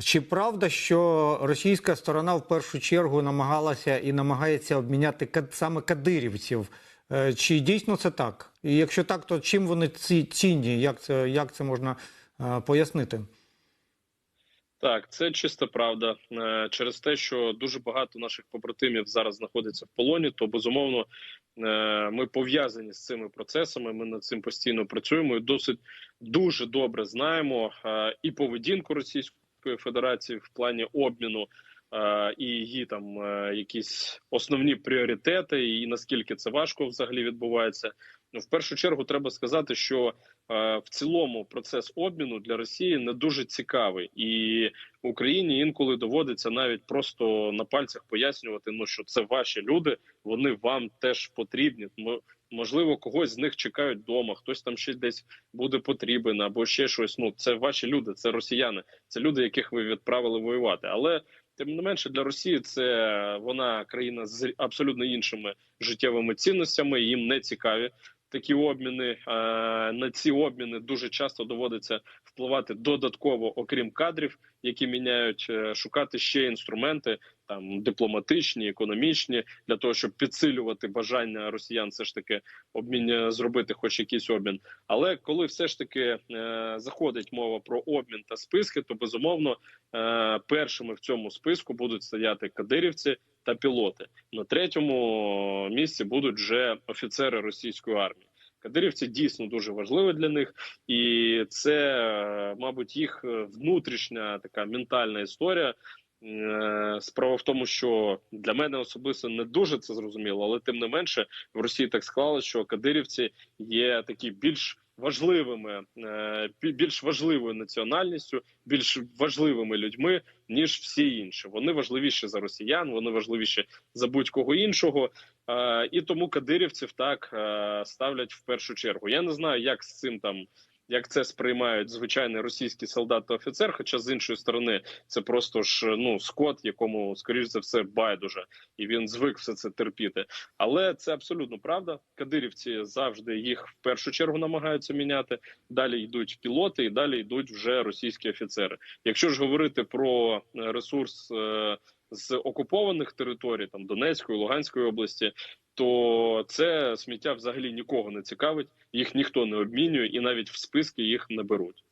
Чи правда, що російська сторона в першу чергу намагалася і намагається обміняти саме кадирівців? Е, Чи дійсно це так? І якщо так, то чим вони ці цінні? Як це, як це можна е, пояснити? Так, це чиста правда. Е, Через те, що дуже багато наших побратимів зараз знаходиться в полоні, то безумовно ми пов'язані з цими процесами. Ми над цим постійно працюємо і досить дуже добре знаємо і поведінку Російської Федерації в плані обміну. Е, І її там е, якісь основні пріоритети, і наскільки це важко взагалі відбувається. Ну, в першу чергу, треба сказати, що е, в цілому процес обміну для Росії не дуже цікавий, і Україні інколи доводиться навіть просто на пальцях пояснювати, ну що це ваші люди, вони вам теж потрібні. Можливо, когось з них чекають вдома, хтось там ще десь буде потрібен, або ще щось. Ну це ваші люди, це росіяни, це люди, яких ви відправили воювати. Але тим не менше для Росії це вона країна з абсолютно іншими життєвими цінностями. Їм не цікаві такі обміни. Е, На ці обміни дуже часто доводиться впливати додатково, окрім кадрів, які міняють, е, шукати ще інструменти, там дипломатичні, економічні, для того, щоб підсилювати бажання росіян, все ж таки обмін е, зробити, хоч якийсь обмін. Але коли все ж таки заходить мова про обмін та списки, то безумовно першими в цьому списку будуть стояти кадирівці та пілоти. На третьому місці будуть вже офіцери російської армії. Кадирівці дійсно дуже важливі для них, і це, е, мабуть, їх е, внутрішня така ментальна історія. Е, Справа в тому, що для мене особисто не дуже це зрозуміло, але тим не менше в Росії так склалося, що кадирівці є такі більш важливими, е, більш важливою національністю, більш важливими людьми ніж всі інші. Вони важливіші за росіян, вони важливіші за будь-кого іншого. Е, І тому кадирівців так е, ставлять в першу чергу. Я не знаю, як з цим там. Як це сприймають звичайний російський солдат та офіцер? Хоча з іншої сторони це просто ж ну скот, якому скоріш за все байдуже, і він звик все це терпіти. Але це абсолютно правда. Кадирівці завжди їх в першу чергу намагаються міняти. Далі йдуть пілоти, і далі йдуть вже російські офіцери. Якщо ж говорити про е, ресурс е, з окупованих територій, там Донецької, Луганської області, то це сміття взагалі нікого не цікавить. Їх ніхто не обмінює, і навіть в списки їх не беруть.